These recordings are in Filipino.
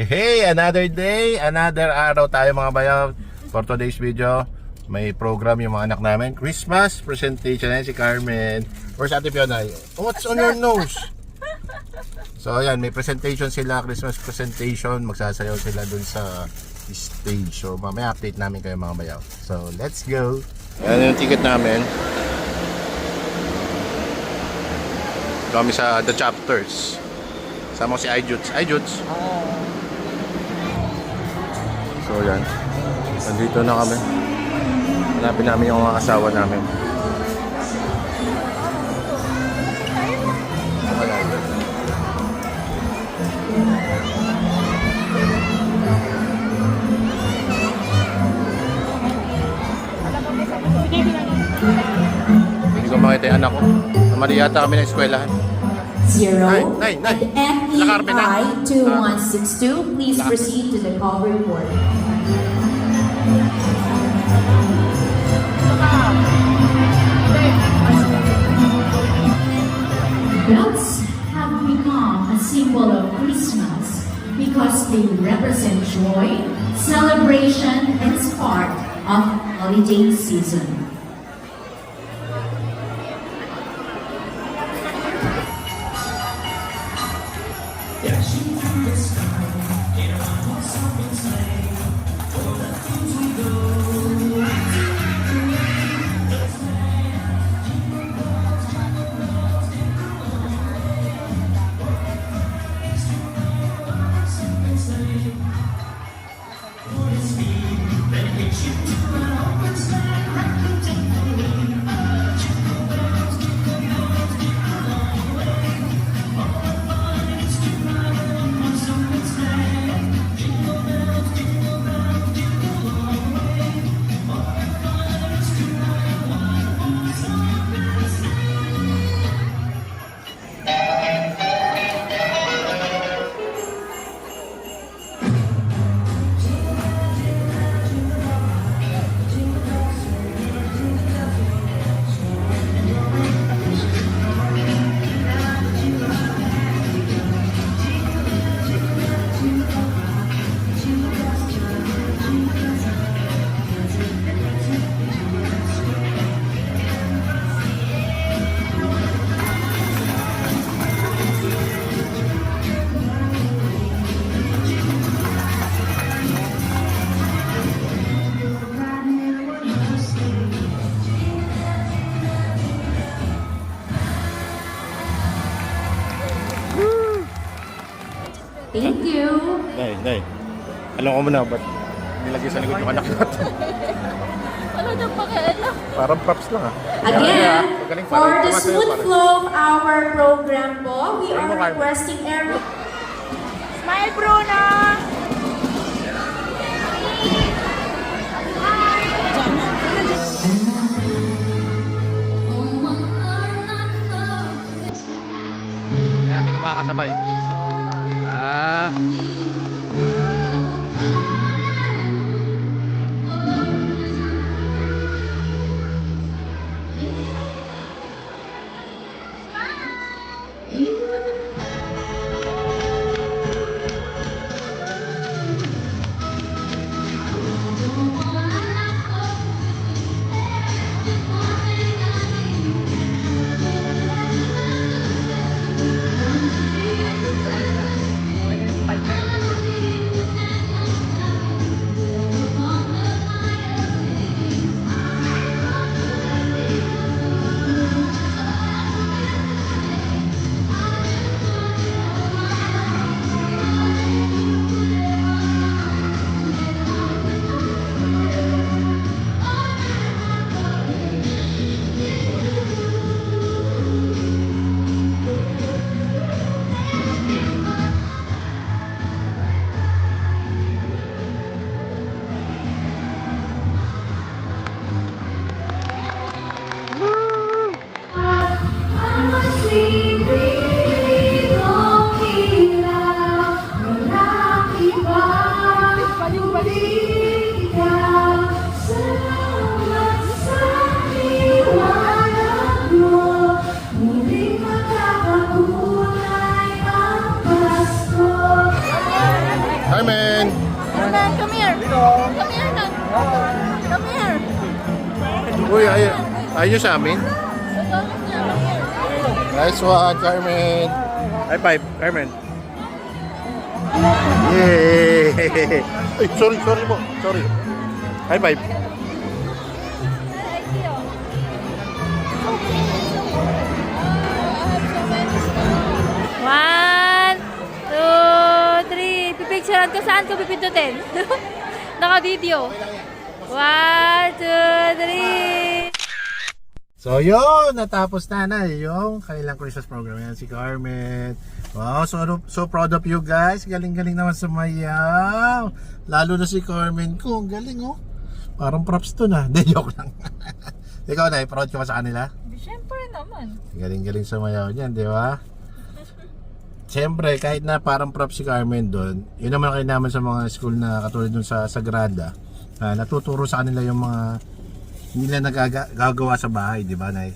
Hey, another day, another araw tayo mga bayaw. For today's video, may program yung mga anak namin. Christmas presentation. Ayan si Carmen. Where's Ate Fiona? What's on your nose? So ayan, may presentation sila, Christmas presentation. Magsasayaw sila dun sa stage. So mamaya update namin kayo mga bayaw. So let's go. Ayan yung ticket namin. Kami sa The Chapters. Sama ko si iJuts. iJuts. So yan. Nandito na kami. Hanapin namin yung mga asawa namin. Hindi ko makita yung anak ko. Mali yata kami ng eskwelahan. Zero. Nay. La Carmen, nay. MEI 2162, please proceed to the call report. Bells have become a symbol of Christmas because they represent joy, celebration, and is part of holiday season. Thank you. Nay, nay. Alam ko muna, ba't nilagay sa likod yung anak natin? Wala nang pakialam. Parang props lang ah. Again, Magaling for the Tumasayaw smooth flow of our program po, we are requesting every Smile, Bruno! Kaya makakasabay. Carmen! Hernan, come here! Come here, Hernan! Come here! Uy, ay ayos sa amin? Nice one, Carmen! High five, Carmen! Yay! Ay, sorry, sorry po. Sorry. High five. One, two, three. Pipicturean ko. Saan ko pipindutin? Naka-video. One. So yun, natapos na na yung kanilang Christmas program. Yan si Carmen. Wow, so, so proud of you guys. Galing-galing naman sumayaw. Lalo na si Carmen ko. Ang galing oh. Parang props to na. Hindi, joke lang. Ikaw na, proud ka ba sa kanila? Siyempre naman. Galing-galing sumayaw niyan, di ba? Siyempre, kahit na parang props si Carmen doon, yun naman kayo naman sa mga school na katulad dun sa Sagrada, na natuturo sa kanila yung mga hindi nila nagagawa sa bahay, di ba, Nay?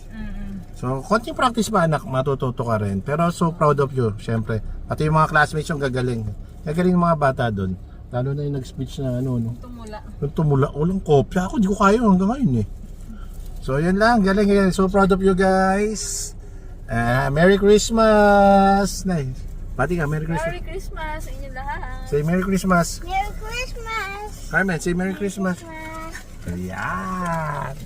So, konting practice pa anak, matututo ka rin. Pero so proud of you, syempre. Pati yung mga classmates yung gagaling. Gagaling mga bata doon. Lalo na yung nag-speech na ano, no? Tumula. Yung tumula, walang kopya ako, di ko kaya hanggang ngayon eh. So yun lang, galing galing. So proud of you guys. Ah, Merry Christmas! Nice. Pati ka, Merry Christmas. Merry Christmas sa inyo lahat. Say Merry Christmas. Merry Christmas! Carmen, say Merry Christmas. Christmas. Ayan.